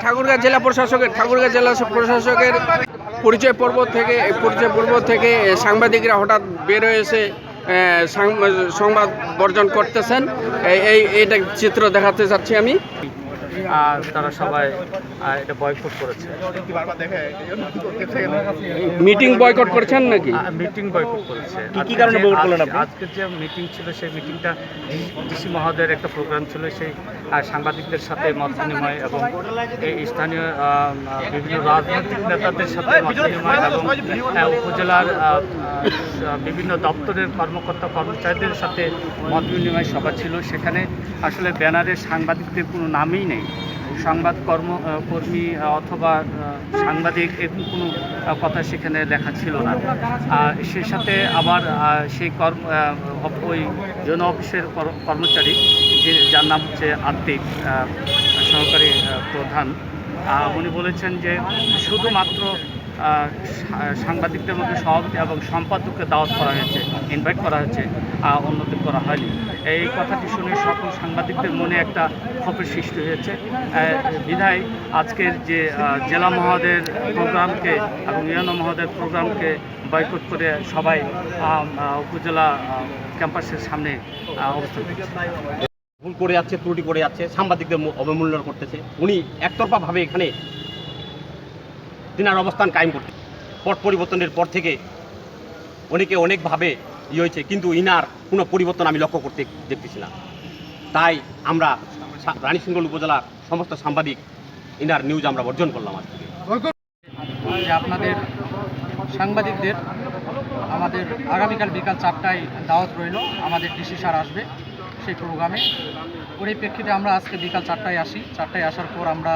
ঠাকুরগাঁ জেলা প্রশাসকের, ঠাকুরগাঁ জেলা প্রশাসকের পরিচয় পর্ব থেকে পরিচয় পর্ব থেকে সাংবাদিকরা হঠাৎ বের হয়েছে সংবাদ বর্জন করতেছেন। এই- এই, এইটা চিত্র দেখাতে চাচ্ছি আমি। তারা সবাই এটা বয়কট করেছে। মিটিং বয়কট করেছেন নাকি? মিটিং বয়কট করেছে। কি কি কারণে boycott করলেন আপনি? আজকের যে মিটিং ছিল সেই মিটিংটা ডিসি মহোদয়ের একটা প্রোগ্রাম ছিল সেই সাংবাদিকদের সাথে মত বিনিময় এবং এই স্থানীয় বিভিন্ন রাজনৈতিক নেতাদের সাথে মত বিনিময় এবং উপজেলার বিভিন্ন দপ্তরের কর্মকর্তা কর্মচারীদের সাথে মত বিনিময় সভা ছিল। সেখানে আসলে ব্যানারে সাংবাদিকদের কোনো নামই নেই। সংবাদ কর্ম কর্মী অথবা সাংবাদিক এরকম কোনো কথা সেখানে লেখা ছিল না। সেই সাথে আবার সেই কর্ম ওই জন অফিসের কর্মচারী, যে, যার নাম হচ্ছে আত্মিক সহকারী প্রধান উনি বলেছেন যে শুধুমাত্র সা- সাংবাদিকদের মধ্যে সভাপতি এবং সম্পাদককে দাওয়াত করা হয়েছে ইনভাইট করা হয়েছে অন্যদের করা হয়নি। এই কথাটি শুনে সকল সাংবাদিকদের মনে একটা ক্ষোভের সৃষ্টি হয়েছে। বিধায় আজকের যে জেলা মহোদয়ের প্রোগ্রামকে এবং ইউএনও মহোদয়ের প্রোগ্রামকে বয়কট করে সবাই উপজেলা ক্যাম্পাসের সামনে অবস্থান ভুল করে যাচ্ছে, ত্রুটি করে যাচ্ছে, সাংবাদিকদের অবমূল্যায়ন করতেছে। উনি একতরফাভাবে এখানে তিনার অবস্থান কায়েম করতে। পট পরিবর্তনের পর থেকে অনেকে অনেকভাবে ইয়ে হয়েছে, কিন্তু ইনার কোনো পরিবর্তন আমি লক্ষ্য করতে দেখতেছি না। তাই আমরা রানীশৃঙ্গল উপজেলার সমস্ত সাংবাদিক ইনার নিউজ আমরা বর্জন করলাম আজকে। আপনাদের সাংবাদিকদের আমাদের আগামীকাল বিকাল চারটায় দাওয়াত রইল, আমাদের ডিসি স্যার আসবে সেই প্রোগ্রামে। পরিপ্রেক্ষিতে আমরা আজকে বিকাল চারটায় আসি, চারটায় আসার পর আমরা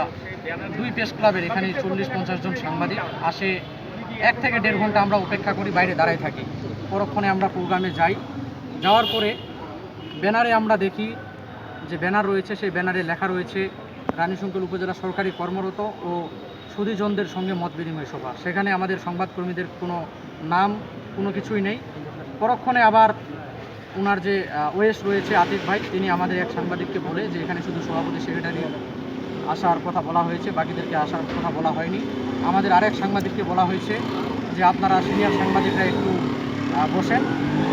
দুই প্রেস ক্লাবের এখানে চল্লিশ, পঞ্চাশ জন সাংবাদিক আসে। এক থেকে দেড় ঘণ্টা আমরা অপেক্ষা করি, বাইরে দাঁড়ায় থাকি। পরক্ষণে আমরা প্রোগ্রামে যাই। যাওয়ার পরে ব্যানারে আমরা দেখি যে ব্যানার রয়েছে, সেই ব্যানারে লেখা রয়েছে, রানীশঙ্কর উপজেলা সরকারি কর্মরত ও সুধীজনদের সঙ্গে মত বিনিময় সভা। সেখানে আমাদের সংবাদকর্মীদের কোনো নাম, কোনো কিছুই নেই। পরক্ষণে আবার ওনার যে ওয়েস রয়েছে আতিক ভাই, তিনি আমাদের এক সাংবাদিককে বলে যে, এখানে শুধু সভাপতি, সেক্রেটারি আসার কথা বলা হয়েছে বাকিদেরকে আসার কথা বলা হয়নি। আমাদের আরেক সাংবাদিককে বলা হয়েছে যে আপনারা সিনিয়র সাংবাদিকরা একটু বসেন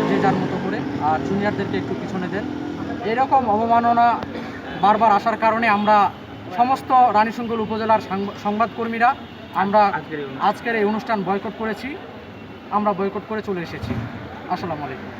যে যার মতো করে আর জুনিয়রদেরকে একটু পিছনে দেন। এরকম অবমাননা বারবার আসার কারণে আমরা সমস্ত রানীশঙ্কল উপজেলার সংবাদকর্মীরা আমরা আজকের আজকের এই অনুষ্ঠান বয়কট করেছি। আমরা বয়কট করে চলে এসেছি। আসসালামু আলাইকুম।